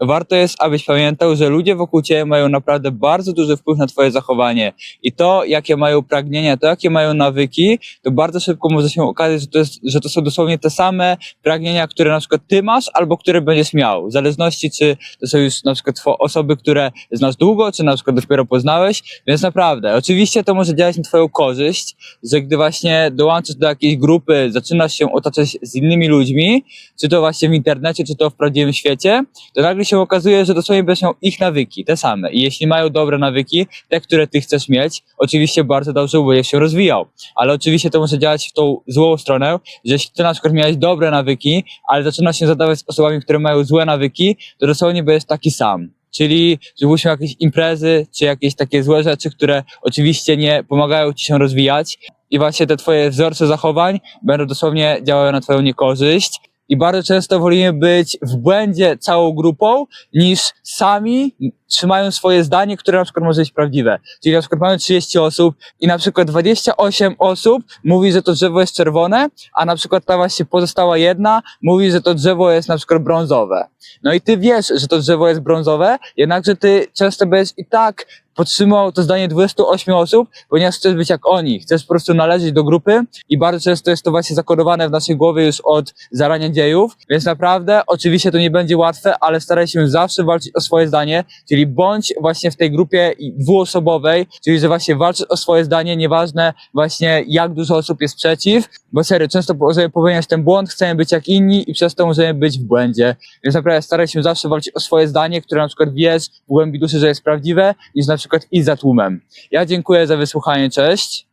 warto jest, abyś pamiętał, że ludzie wokół ciebie mają naprawdę bardzo duży wpływ na twoje zachowanie. I to, jakie mają pragnienia, to, jakie mają nawyki, to bardzo szybko może się okazać, że to, jest, że to są dosłownie te same pragnienia, które na przykład ty masz, albo które będziesz miał, w zależności czy to są już na przykład osoby, które znasz długo, czy na przykład dopiero poznałeś, więc naprawdę, oczywiście to może działać na twoją korzyść, że gdy właśnie dołączysz do jakiejś grupy, zaczynasz się otaczać z innymi ludźmi, czy to właśnie w internecie, czy to w prawdziwym świecie, to nagle się okazuje, że dosłownie miał ich nawyki, te same. I jeśli mają dobre nawyki, te, które ty chcesz mieć, oczywiście bardzo dobrze będziesz się rozwijał. Ale oczywiście to może działać w tą złą stronę, że jeśli ty na przykład miałeś dobre nawyki, ale zaczynasz się zadawać z osobami, które mają złe nawyki, to dosłownie będziesz taki sam. Czyli żebyśmy jakieś imprezy, czy jakieś takie złe rzeczy, które oczywiście nie pomagają ci się rozwijać. I właśnie te twoje wzorce zachowań będą dosłownie działały na twoją niekorzyść. I bardzo często wolimy być w błędzie całą grupą, niż sami trzymają swoje zdanie, które na przykład może być prawdziwe. Czyli na przykład mamy 30 osób i na przykład 28 osób mówi, że to drzewo jest czerwone, a na przykład ta właśnie pozostała jedna mówi, że to drzewo jest na przykład brązowe. No i ty wiesz, że to drzewo jest brązowe, jednakże ty często będziesz i tak podtrzymał to zdanie 28 osób, ponieważ chcesz być jak oni, chcesz po prostu należeć do grupy i bardzo często jest to właśnie zakodowane w naszej głowie już od zarania dziejów, więc naprawdę oczywiście to nie będzie łatwe, ale staraj się zawsze walczyć o swoje zdanie, czyli bądź właśnie w tej grupie dwuosobowej, czyli że właśnie walczysz o swoje zdanie, nieważne właśnie jak dużo osób jest przeciw, bo serio, często możemy popełniać ten błąd, chcemy być jak inni i przez to możemy być w błędzie, więc naprawdę staraj się zawsze walczyć o swoje zdanie, które na przykład wiesz w głębi duszy, że jest prawdziwe, niż na przykład iść za tłumem. Ja dziękuję za wysłuchanie, cześć.